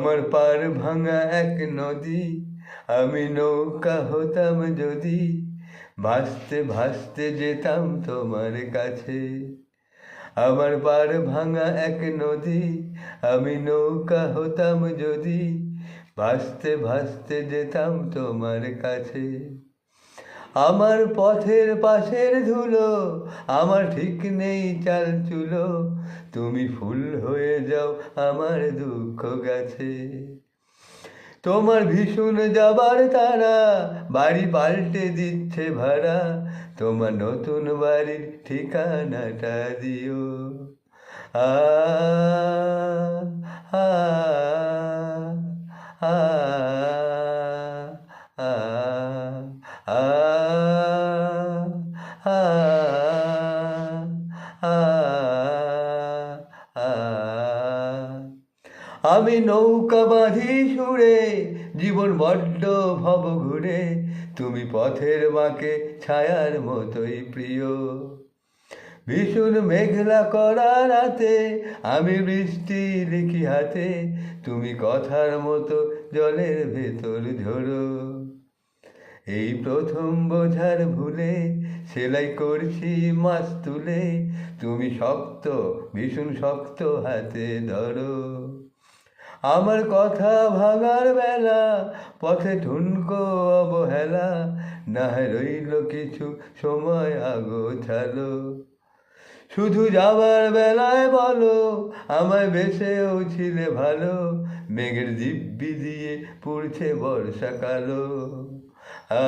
আমার পার ভাঙা এক নদী, আমি নৌকা হতাম যদি। ভাসতে ভাসতে যেতাম তোমার কাছে। আমার পার ভাঙা এক নদী, আমি নৌকা হতাম যদি। ভাসতে ভাসতে যেতাম তোমার কাছে। আমার পথের পাশের ধুলো, আমার ঠিক নেই চাল চুলো। তুমি ফুল হয়ে যাও আমার দুঃখ গেছে। তোমার ভীষণ যাবার তারা, বাড়ি পাল্টে দিচ্ছে ভাড়া। তোমার নতুন বাড়ির ঠিকানাটা দিও। আ আ আ আ আ আ আ আমি নৌকা বাঁধি সুরে, জীবন বড্ড ভব ঘুরে, তুমি পথের মাকে ছায়ার মতোই প্রিয়। ভীষণ মেঘলা করা রাতে আমি বৃষ্টি লিখি হাতে, তুমি কথার মতো জলের ভেতর ঝোড়ো এই প্রথম বোঝার ভুলে সেলাই করছি মাছ তুলে। তুমি শক্ত, ভীষণ শক্ত হাতে ধরো। আমার কথা ভাঙার বেলা পথে ঠুনকো অবহেলা, না রইল কিছু সময় আগোছালো। শুধু যাবার বেলায় বলো আমায় বেসেও ছিলে ভালো। মেঘের দিব্যি দিয়ে পড়ছে বর্ষাকালো। আ